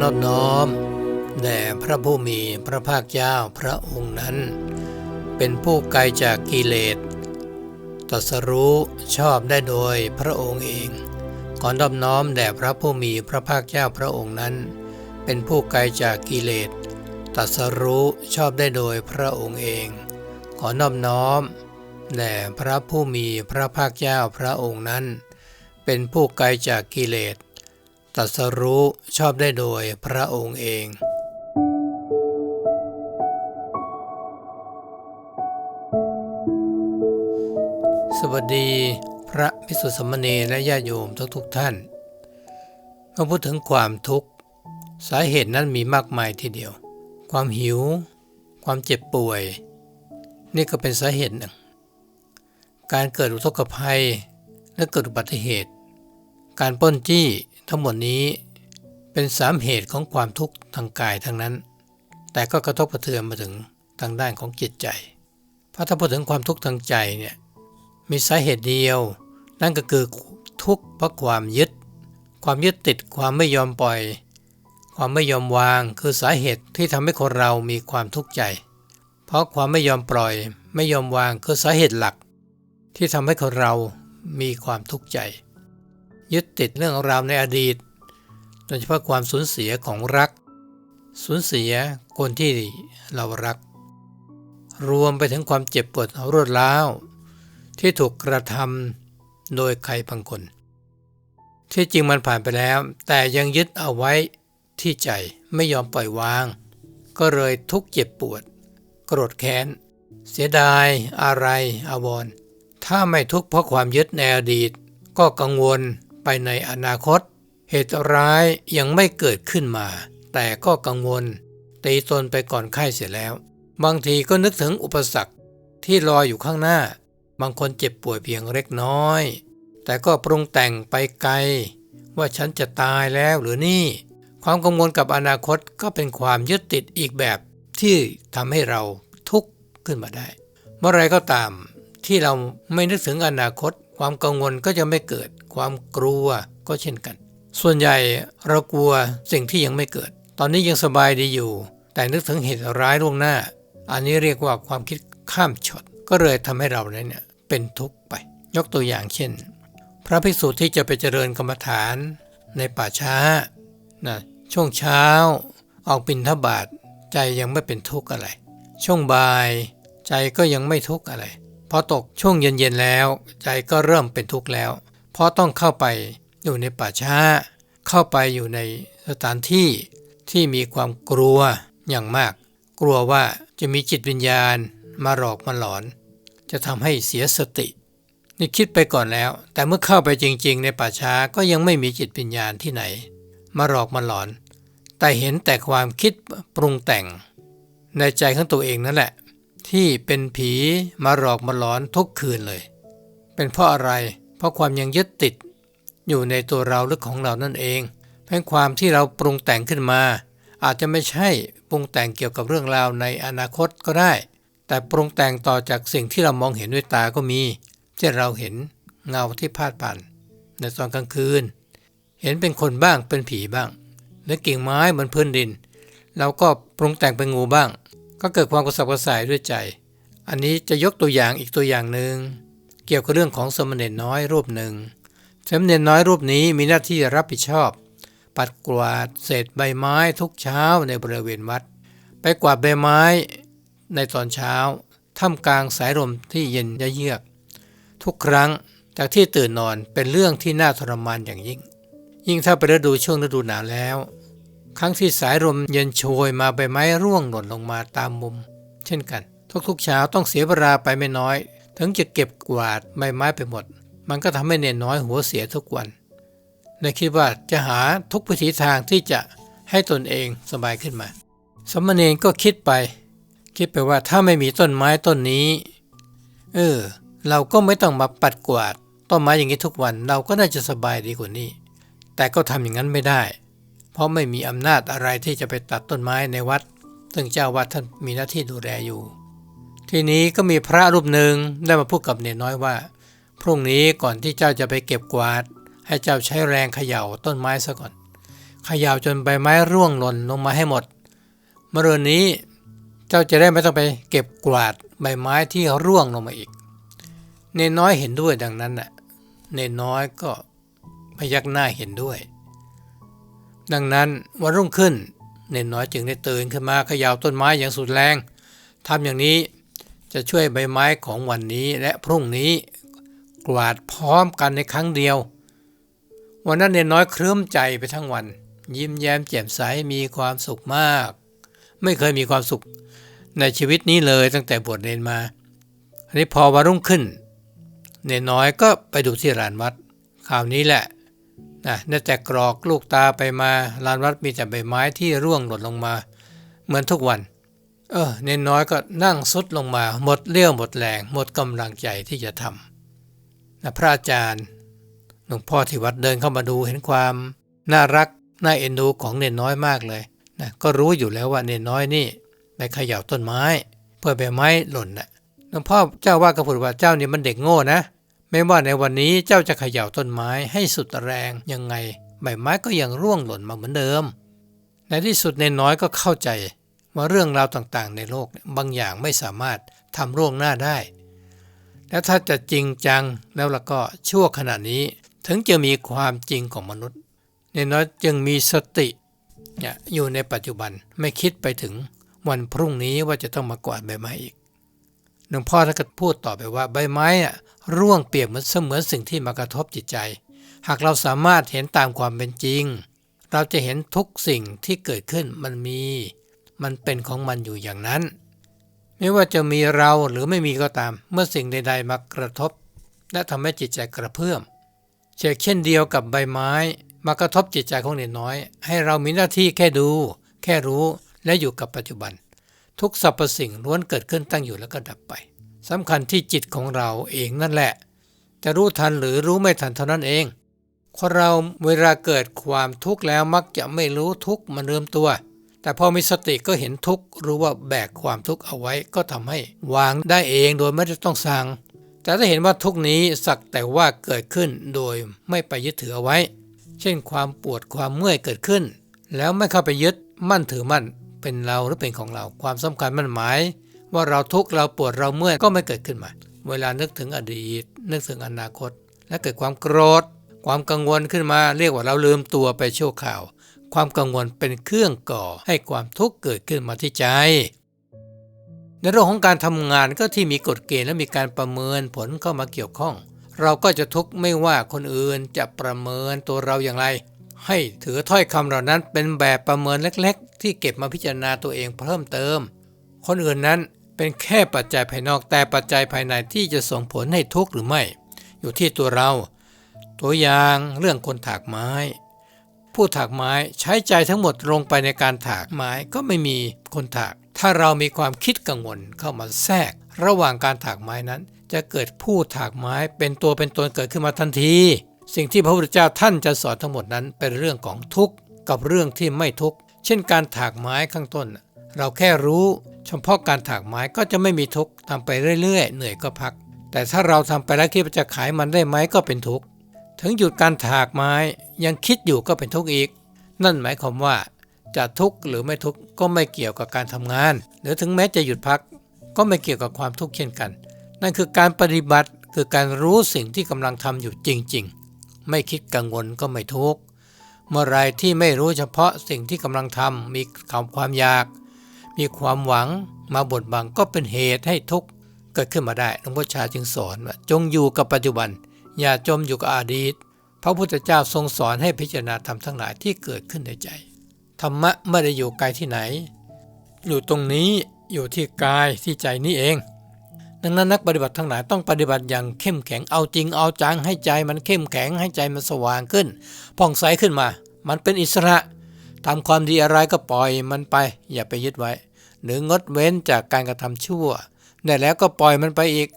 นอบน้อมแด่พระผู้มีพระภาคเจ้าพระองค์นั้น เป็นผู้ไกลจากกิเลสตรัสรู้ชอบได้โดยพระองค์เองขอนอบน้อมแด่พระผู้มีพระภาคเจ้าพระองค์นั้น เป็นผู้ไกลจากกิเลสตรัสรู้ชอบได้โดยพระองค์เองขอนอบน้อมแด่พระผู้มีพระภาคเจ้าพระองค์นั้นเป็นผู้ไกลจากกิเลส ตัสรู้ชอบได้โดยพระองค์เองสวัสดีพระพิสุทธิสมณีและญาติโยมทุกๆทท่านเมื่อพูดถึงความทุกข์สาเหตุนั้นมีมากมายทีเดียว ความหิว ความเจ็บป่วย นี่ก็เป็นสาเหตุหนึ่ง การเกิดอุทกภัยและเกิดอุบัติเหตุ การป้นจี้ ทั้งหมดนี้เป็นสามเหตุของความทุกข์ทางกายทั้งนั้น แต่ก็กระทบกระเทือนมาถึงทางด้านของจิตใจ เพราะถ้าพูดถึงความทุกข์ทางใจเนี่ยมีสาเหตุเดียว นั่นก็คือทุกข์เพราะความยึด ความยึดติดความไม่ยอมปล่อย ความไม่ยอมวางคือสาเหตุที่ทำให้คนเรามีความทุกข์ใจ เพราะความไม่ยอมปล่อย ไม่ยอมวางคือสาเหตุหลัก ที่ทำให้คนเรามีความทุกข์ใจ ยึดติดเรื่องราวในอดีต โดยเฉพาะความสูญเสียของรัก สูญเสียคนที่เรารัก รวมไปถึงความเจ็บปวดรวดร้าว ที่ถูกกระทำโดยใครบางคน ที่จริงมันผ่านไปแล้ว แต่ยังยึดเอาไว้ที่ใจไม่ยอมปล่อยวาง ก็เลยทุกข์เจ็บปวด โกรธแค้น เสียดายอะไรอาวรณ์ถ้าไม่ทุกข์เพราะความยึดในอดีต ก็กังวล ไปในอนาคต เหตุร้ายยังไม่เกิดขึ้นมา แต่ก็กังวล ตีตนไปก่อนไข้เสียแล้ว บางทีก็นึกถึงอุปสรรคที่รออยู่ข้างหน้า บางคนเจ็บป่วยเพียงเล็กน้อย แต่ก็ปรุงแต่งไปไกล ว่าฉันจะตายแล้วหรือนี่ ความกังวลกับอนาคตก็เป็นความยึดติดอีกแบบที่ทำให้เราทุกข์ขึ้นมาได้ เมื่อไรก็ตามที่เราไม่นึกถึงอนาคต ความกังวลก็จะไม่เกิด ความกลัวก็เช่นกัน ส่วนใหญ่เรากลัวสิ่งที่ยังไม่เกิด ตอนนี้ยังสบายดีอยู่ แต่นึกถึงเหตุร้ายล่วงหน้า อันนี้เรียกว่าความคิดข้ามช็อตก็เลยทำให้เราเนี่ยเป็นทุกข์ไป ยกตัวอย่างเช่น พระภิกษุที่จะไปเจริญกรรมฐานในป่าช้านะช่วงเช้าออกบินทบาทใจยังไม่เป็นทุกข์อะไร ช่วงบ่ายใจก็ยังไม่ทุกข์อะไร พอตกช่วงเย็นๆแล้ว ใจก็เริ่มเป็นทุกข์แล้ว เพราะต้องเข้าไปอยู่ในป่าช้า เข้าไปอยู่ในสถานที่ที่มีความกลัวอย่างมาก กลัวว่าจะมีจิตวิญญาณมาหลอกมาหลอน จะทำให้เสียสติ นี่คิดไปก่อนแล้ว แต่เมื่อเข้าไปจริง ๆ ในป่าช้าก็ยังไม่มีจิตวิญญาณที่ไหน มาหลอกมาหลอน แต่เห็นแต่ความคิดปรุงแต่ง ในใจของตัวเองนั่นแหละ ที่เป็นผีมาหลอกมาหลอนทุกคืนเลย เป็นเพราะอะไร เพราะความยังยึดติด อยู่ในตัวเราหรือของเรานั่นเองเพราะความที่เราปรุงแต่งขึ้นมา อาจจะไม่ใช่ปรุงแต่งเกี่ยวกับเรื่องราวในอนาคตก็ได้ แต่ปรุงแต่งต่อจากสิ่งที่เรามองเห็นด้วยตาก็มีเช่นเราเห็นเงาที่พาดผ่าน ในตอนกลางคืน เห็นเป็นคนบ้างเป็นผีบ้างหรือกิ่งไม้บนพื้นดินเราก็ปรุงแต่งเป็นงูบ้าง ก็เกิดความกระสับกระส่ายด้วยใจ อันนี้จะยกตัวอย่างอีกตัวอย่างหนึ่ง เกี่ยวกับเรื่องของสมณเณรน้อยรูปหนึ่งสมณเณรน้อยรูปนี้มีหน้าที่รับผิดชอบ ปัดกวาดเศษใบไม้ทุกเช้าในบริเวณวัด ไปกวาดใบไม้ในตอนเช้าท่ามกลางสายลมที่เย็นเยือก ทุกครั้งจากที่ตื่นนอนเป็นเรื่องที่น่าทรมานอย่างยิ่ง ยิ่งถ้าไปฤดูช่วงฤดูหนาวแล้ว ครั้งที่สายลมเย็นโชยมาใบไม้ร่วงหล่นลงมาตามมุม เช่นกัน ทุกๆเช้าต้องเสียเวลาไปไม่น้อย ถึงจะเก็บกวาดใบไม้ไปหมด มันก็ทำให้เนนน้อยหัวเสียทุกวันในคิดว่าจะหาทุกวิถีทางที่จะให้ตนเองสบายขึ้นมา สมณเณรก็คิดไป คิดไปว่าถ้าไม่มีต้นไม้ต้นนี้ เออ เราก็ไม่ต้องมาปัดกวาด ต้นไม้อย่างนี้ทุกวันเราก็น่าจะสบายดีกว่านี้ แต่ก็ทำอย่างนั้นไม่ได้ เพราะไม่มีอำนาจอะไรที่จะไปตัดต้นไม้ในวัด ซึ่งเจ้าวัดท่านมีหน้าที่ดูแลอยู่ ทีนี้ก็มีพระรูปหนึ่งได้มาพูดกับเนน้อยว่า พรุ่งนี้ก่อนที่เจ้าจะไปเก็บกวาด ให้เจ้าใช้แรงเขย่าต้นไม้ซะก่อนเขขยาจนใบไม้ร่วงหล่นลงมาให้หมดเมื่อรืนนี้เจ้าจะได้ไม่ต้องไปเก็บกวาดใบไม้ที่ร่วงลงมาอีก เนนน้อยเห็นด้วยดังนั้นน่ะเนนน้อยก็พยักหน้าเห็นด้วย ดังนั้นวันรุ่งขึ้นเนนน้อยจึงได้ตื่นขึ้นมาเขย่าต้นไม้อย่างสุดแรงทำอย่างนี้ จะช่วยใบไม้ของวันนี้และพรุ่งนี้ กวาดพร้อมกันในครั้งเดียว วันนั้นเนนน้อยเคลิ้มใจไปทั้งวัน ยิ้มแย้มแจ่มใสมีความสุขมาก ไม่เคยมีความสุขในชีวิตนี้เลยตั้งแต่บวชเนนมาอันนี้พอวันรุ่งขึ้น เนนน้อยก็ไปดูที่ลานวัดคราวนี้แหละนะได้แต่กรอกลูกตาไปมาลานวัดมีแต่ใบไม้ที่ร่วงหล่นลงมา เหมือนทุกวัน เออเนนน้อยก็นั่งสุดลงมาหมดเรี่ยวหมดแรง หมดกำลังใจที่จะทำนะพระอาจารย์หลวงพ่อที่วัดเดินเข้ามาดูเห็นความ น่ารักน่าเอ็นดูของเนนน้อยมากเลยนะก็รู้อยู่แล้วว่าเนนน้อยนี่ไปเขย่าต้นไม้ เพื่อใบไม้หล่นนะ่ะหลวงพ่อเจ้าว่าก็พูดว่าเจ้านี่มันเด็กโง่นะไม่ว่าในวันนี้เจ้าจะเขย่าต้นไม้ให้สุดแรงยังไง ใบไม้ก็ยังร่วงหล่นมาเหมือนเดิม ในที่สุดเนนน้อยก็เข้าใจ ว่าเรื่องราวต่างๆ ในโลกบางอย่างไม่สามารถทำร่วงหน้าได้ และถ้าจะจริงจังแล้วละก็ชั่วขณะนี้ถึงจะมีความจริงของมนุษย์เนนน้อยจึงมีสติอยู่ในปัจจุบันไม่คิดไปถึงวันพรุ่งนี้ว่าจะต้องมากวาดใบไม้อีกหลวงพ่อท่านก็พูดต่อไปว่าใบไม้อะร่วงเปียกเหมือนเสมือนสิ่งที่มากระทบจิตใจ หากเราสามารถเห็นตามความเป็นจริง เราจะเห็นทุกสิ่งที่เกิดขึ้นมันมี มันเป็นของมันอยู่อย่างนั้น ไม่ว่าจะมีเราหรือไม่มีก็ตาม เมื่อสิ่งใด ๆ มากระทบ และทำให้จิตใจกระเพื่อมเช่นเดียวกับใบไม้ มากระทบจิตใจของเด็กน้อย ให้เรามีหน้าที่แค่ดู แค่รู้และอยู่กับปัจจุบัน ทุกสรรพสิ่งล้วนเกิดขึ้นตั้งอยู่แล้วก็ดับไปสำคัญที่จิตของเราเองนั่นแหละ จะรู้ทันหรือรู้ไม่ทันเท่านั้นเองคนเราเวลาเกิดความทุกข์แล้วมักจะไม่รู้ทุกข์มันเริ่มตัว แต่พอมีสติก็เห็นทุกข์รู้ว่าแบกความทุกข์เอาไว้ก็ทำให้วางได้เองโดยไม่ได้ต้องสั่งแต่ถ้าเห็นว่าทุกนี้สักแต่ว่าเกิดขึ้นโดยไม่ไปยึดถือเอาไว้ เช่นความปวดความเมื่อยเกิดขึ้น แล้วไม่เข้าไปยึดมั่นถือมั่นเป็นเราหรือเป็นของเรา ความสำคัญมันหมาย ว่าเราทุกข์เราปวดเราเมื่อยก็ไม่เกิดขึ้นมา เวลานึกถึงอดีต นึกถึงอนาคต และเกิดความโกรธ ความกังวลขึ้นมา เรียกว่าเราลืมตัวไปชั่วข่าว ความกังวลเป็นเครื่องก่อให้ความทุกข์เกิดขึ้นมาที่ใจ ในเรื่องของการทำงานก็ที่มีกฎเกณฑ์และมีการประเมินผลเข้ามาเกี่ยวข้อง เราก็จะทุกข์ไม่ว่าคนอื่นจะประเมินตัวเราอย่างไร ให้ถือถ้อยคำเหล่านั้นเป็นแบบประเมินเล็ก ๆ ที่เก็บมาพิจารณาตัวเองเพิ่มเติม คนอื่นนั้นเป็นแค่ปัจจัยภายนอกแต่ปัจจัยภายในที่จะส่งผลให้ทุกข์หรือไม่ อยู่ที่ตัวเรา ตัวอย่างเรื่องคนถากไม้ ผู้ถากไม้ใช้ใจทั้งหมดลงไปในการถากไม้ก็ไม่มีคนถาก ถ้าเรามีความคิดกังวลเข้ามาแทรก ระหว่างการถากไม้นั้น จะเกิดผู้ถากไม้เป็นตัวเป็นตนเกิดขึ้นมาทันที สิ่งที่พระพุทธเจ้าท่านจะสอนทั้งหมดนั้นเป็นเรื่องของทุกข์กับเรื่องที่ไม่ทุกข์เช่นการถากไม้ข้างต้น เราแค่รู้ เฉพาะการถากไม้ก็จะไม่มีทุกข์ทำไปเรื่อยๆ เหนื่อยก็พัก แต่ถ้าเราทำไปแล้วคิดว่าจะขายมันได้ไหมก็เป็นทุกข์ ถึงหยุดการถากไม้ยังคิดอยู่ก็เป็นทุกข์อีก นั่นหมายความว่า จะทุกข์หรือไม่ทุกข์ก็ไม่เกี่ยวกับการทำงาน หรือถึงแม้จะหยุดพัก ก็ไม่เกี่ยวกับความทุกข์เช่นกัน นั่นคือการปฏิบัติคือการรู้สิ่งที่กำลังทำอยู่จริง ๆ ไม่คิดกังวลก็ไม่ทุกข์เมื่อไรที่ไม่รู้เฉพาะสิ่งที่กำลังทำมีความอยาก มีความหวังมาบดบังก็เป็นเหตุให้ทุกข์เกิดขึ้นมาได้หลวงพ่อชาจึงสอนว่าจงอยู่กับปัจจุบัน อย่าจมอยู่กับอดีต พระพุทธเจ้าทรงสอนให้พิจารณาธรรมทั้งหลายที่เกิดขึ้นในใจ ธรรมะไม่ได้อยู่ไกลที่ไหน อยู่ตรงนี้อยู่ที่กายที่ใจนี้เอง ดังนั้นนักปฏิบัติทั้งหลายต้องปฏิบัติอย่างเข้มแข็งเอาจริงเอาจังให้ใจมันเข้มแข็งให้ใจมันสว่างขึ้นผ่องใสขึ้นมา มันเป็นอิสระทำความดีอะไรก็ปล่อยมันไป อย่าไปยึดไว้ หรืองดเว้นจากการกระทำชั่วได้แล้วก็ปล่อยมันไปอีก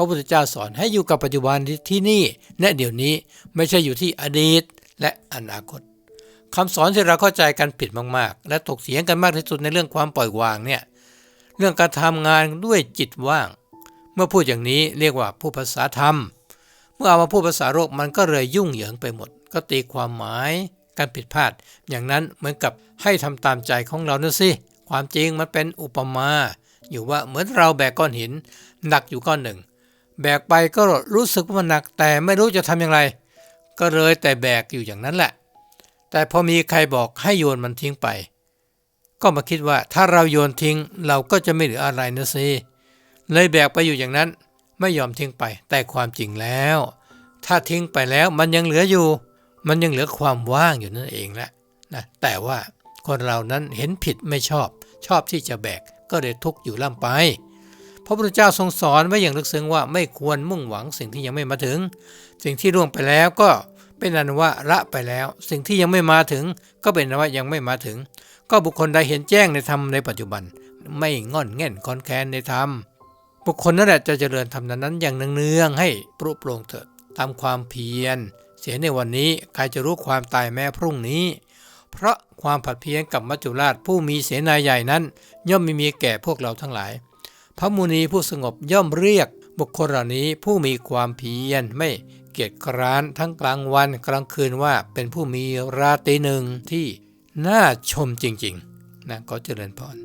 ระพุทธเจ้าสอนให้อยู่กับปัจจุบันที่นี่และเดี๋ยวนี้ไม่ใช่อยู่ที่อดีตและอนาคตคำสอนที่เราเข้าใจกันผิดมากๆ และถกเถียงกันมากที่สุดในเรื่องความปล่อยวางเนี่ยเรื่องการทำงานด้วยจิตว่าง เมื่อพูดอย่างนี้เรียกว่าผู้ภาษาธรรม เมื่อเอามาพูดภาษาโลกมันก็เลยยุ่งเหยิงไปหมด ก็ตีความหมายการผิดพลาด อย่างนั้นเหมือนกับให้ทำตามใจของเรานั่นสิความจริงมันเป็นอุปมาอยู่ว่าเหมือนเราแบกก้อนหินหนักอยู่ก้อนหนึ่ง แบกไปก็รู้สึกว่ามันหนักแต่ไม่รู้จะทำอย่างไร ก็เลยแต่แบกอยู่อย่างนั้นแหละ แต่พอมีใครบอกให้โยนมันทิ้งไป ก็มาคิดว่าถ้าเราโยนทิ้งเราก็จะไม่เหลืออะไรนะสิเลยแบกไปอยู่อย่างนั้นไม่ยอมทิ้งไป แต่ความจริงแล้ว ถ้าทิ้งไปแล้วมันยังเหลืออยู่ มันยังเหลือความว่างอยู่นั่นเองแหละนะแต่ว่าคนเรานั้นเห็นผิดไม่ชอบ ชอบที่จะแบกก็เลยทุกข์อยู่ล่ำไป ระพุทธเจ้าทรงสอนไว้อย่างลึกซึ้งว่าไม่ควรมุ่งหวังสิ่งที่ยังไม่มาถึง สิ่งที่ล่วงไปแล้วก็เป็นอันว่าละไปแล้ว สิ่งที่ยังไม่มาถึง ก็เป็นอันว่ายังไม่มาถึง ก็บุคคลใดเห็นแจ้งในธรรมในปัจจุบัน ไม่งอนแง่นคอนแคนในธรรมบุคคลนั่นแหละจะเจริญธรรมนั้นอย่างเนืองๆให้ปรุโปร่งเถิดตามความเพียร เสียในวันนี้ใครจะรู้ความตายแม้พรุ่งนี้ เพราะความผัดเพียรกับมัจจุราชผู้มีเสนาใหญ่นั้น ย่อมไม่มีแก่พวกเราทั้งหลาย พระมุนีผู้สงบย่อมเรียก บุคคลเหล่านี้ผู้มีความเพียรไม่เกียจคร้านทั้งกลางวันกลางคืนว่าเป็นผู้มีราตรีหนึ่งที่น่าชมจริงๆนะก็เจริญพร